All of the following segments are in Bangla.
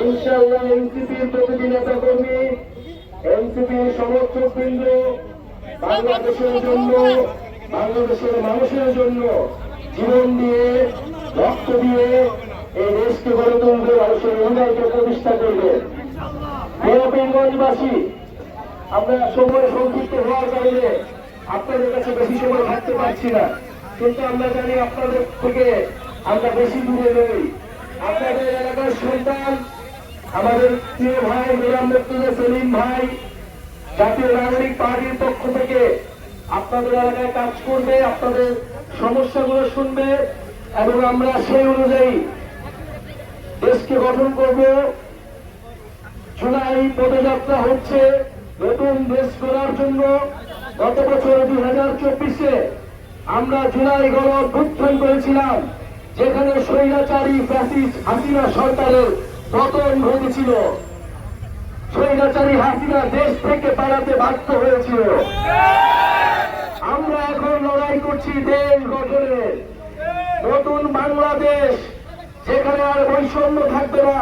ইনশাআল্লাহ এনসিপির প্রতিটি নেতা কর্মী এনসিপির সমর্থক বৃন্দ বাংলাদেশের জন্য বাংলাদেশের মানুষের জন্য জীবন দিয়ে রক্ত দিয়ে এই দেশকে তুলবে মানুষের উন্নয়নকে প্রতিষ্ঠা করবে আমরা সময় সংক্ষিপ্ত হওয়ার কারণে আপনাদের কাছে বেশি সময় থাকতে পারছি না। কিন্তু আমরা জানি আপনাদের থেকে আমরা বেশি দূরে নেই। আপনাদের এলাকার সন্তান আমাদের প্রিয় ভাই গোলাম মুক্তিজা সেলিম ভাই, জাতীয় নাগরিক পার্টির পক্ষ থেকে আপনাদের এলাকায় কাজ করবে, আপনাদের সমস্যাগুলো শুনবে এবং আমরা সেই অনুযায়ী দেশকে গঠন করব। জুলাই পদযাত্রা হচ্ছে নতুন দেশ গড়ার জন্য। গত বছর দুই হাজার চব্বিশে আমরা জুলাই গণ অভ্যুত্থান করেছিলাম, যেখানে স্বৈরাচারী ফ্যাসিস্ট হাসিনা সরকারের পতন ঘটেছিল। স্বৈরাচারী হাসিনা দেশ থেকে পালাতে বাধ্য হয়েছিল। আমরা এখন লড়াই করছি দেশ গঠনের নতুন বাংলাদেশ, যেখানে আর বৈষম্য থাকবে না,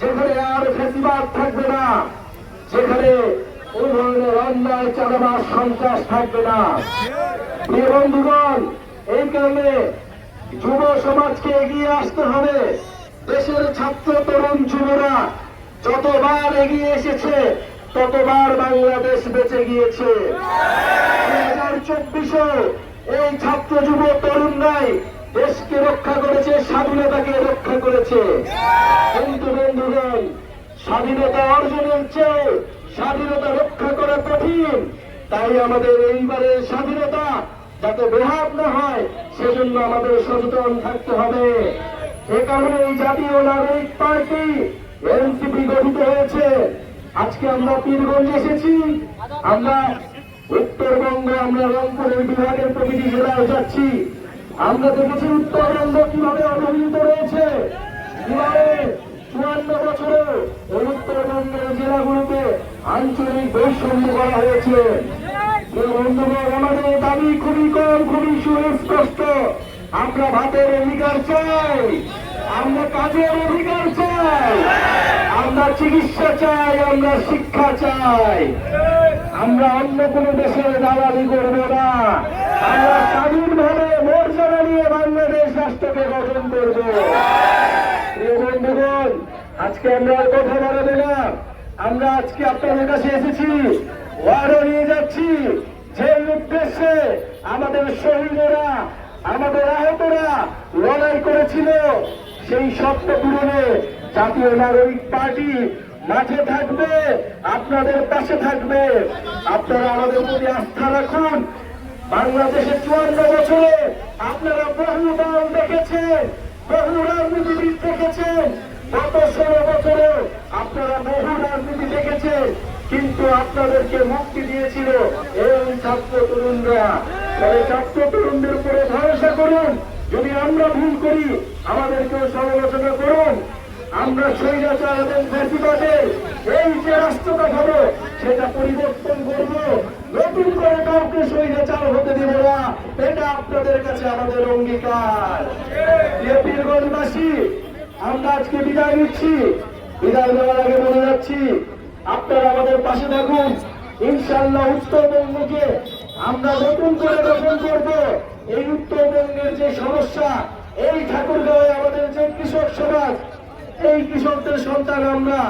যেখানে আর ফেসিবাদ থাকবে না, যেখানে কোন অন্যায় চাঁদাবাস সন্ত্রাস থাকবে না। প্রিয় বন্ধুগণ, এই কারণে যুব সমাজকে এগিয়ে আসতে হবে। দেশের ছাত্র, তরুণ, যুবরা, যতবার এগিয়ে এসেছে, ততবার বাংলাদেশ বেঁচে গিয়েছে। এই ছাত্র, যুব, তরুণরাই দেশকে রক্ষা করেছে, স্বাধীনতাকে রক্ষা করেছে। কিন্তু বন্ধুগণ, স্বাধীনতা অর্জনের চেয়ে স্বাধীনতা রক্ষা করা কঠিন। তাই আমাদের এইবারের স্বাধীনতা যাতে বেহাত না হয়, সেজন্য আমাদের সচেতন থাকতে হবে। এ কারণে এই জাতীয় নাগরিক পার্টি এনসিপি গঠিত হয়েছে। আজকে আমরা পীরগঞ্জ এসেছি। আমরা উত্তরবঙ্গ আমরা রংপুরের বিভাগের প্রতিটি জেলায় যাচ্ছি। আমরা দেখেছি উত্তরবঙ্গ কীভাবে অবহেলিত রয়েছে। কীভাবে চুয়ান্ন বছরে উত্তরবঙ্গের জেলাগুলোতে আঞ্চলিক বৈষম্য করা হয়েছে। আমাদের দাবি খুবই কম, খুবই সুস্পষ্ট। আমরা ভাতের অধিকার চাই, আমরা কাজের অধিকার চাই, আমরা চিকিৎসা চাই, আমরা শিক্ষা চাই। আমরা অন্য কোনো দেশের দালালি করব না। আমরা স্বাধীনভাবে মর্যাদা নিয়ে বাংলাদেশ রাষ্ট্রকে গঠন করব। বন্ধুগণ, আজকে আমরা কথা বাড়াবো না। আমরা আজকে আপনাদের কাছে এসেছি উদ্দেশ্যে আমাদের শহীদেরা, আমাদের আহতরা লড়াই করেছিল। সেই স্বপ্ন পূরণে জাতীয় নাগরিক পার্টি মাঠে থাকবে, আপনাদের পাশে থাকবে। আপনারা আমাদের প্রতি আস্থা রাখুন। বাংলাদেশের চুয়ান্ন বছরে আপনারা বহু দল দেখেছেন, বহু রাজনীতিবিদ দেখেছেন। গত ষোলো বছরে আপনারা বহু রাজনীতি দেখেছেন। কিন্তু আপনাদেরকে মুক্তি দিয়েছিল এই ছাত্র তরুণরা। তবে ছাত্র তরুণদের উপরে ভরসা করুন। যদি আমরা ভুল করি, আমাদেরকেও সমালোচনা করুন। আমরা স্বৈরাচার এই যে রাষ্ট্রটা হবে সেটা পরিবর্তন করব। নতুন করে কাউকে স্বৈরাচার হতে দিব না। এটা আপনাদের কাছে আমাদের অঙ্গীকার। আমরা আজকে বিদায় নিচ্ছি। বিদায় নেওয়ার আগে বলে যাচ্ছি পাশে থাকুন। ইনশাল্লাহ উত্তরবঙ্গকে আমরা নতুন করে গঠন করব। এই উত্তরবঙ্গের যে সমস্যা, এই ঠাকুরগাঁওয়ে আমাদের যে কৃষক সমাজ, এই কৃষকদের সন্তান আমরা,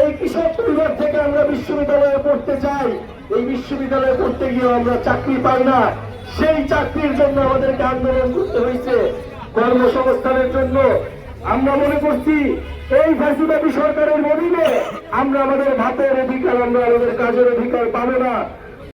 এই কৃষক পরিবার থেকে আমরা বিশ্ববিদ্যালয়ে পড়তে চাই। এই বিশ্ববিদ্যালয়ে পড়তে গিয়ে আমরা চাকরি পাই না। সেই চাকরির জন্য আমাদেরকে আন্দোলন করতে হয়েছে। কর্মসংস্থানের জন্য আমরা মনে করছি এই ফাঁসিবাদী সরকারের অধীনে আমরা আমাদের ভাতের অধিকার আমরা আমাদের কাজের অধিকার পাবো না।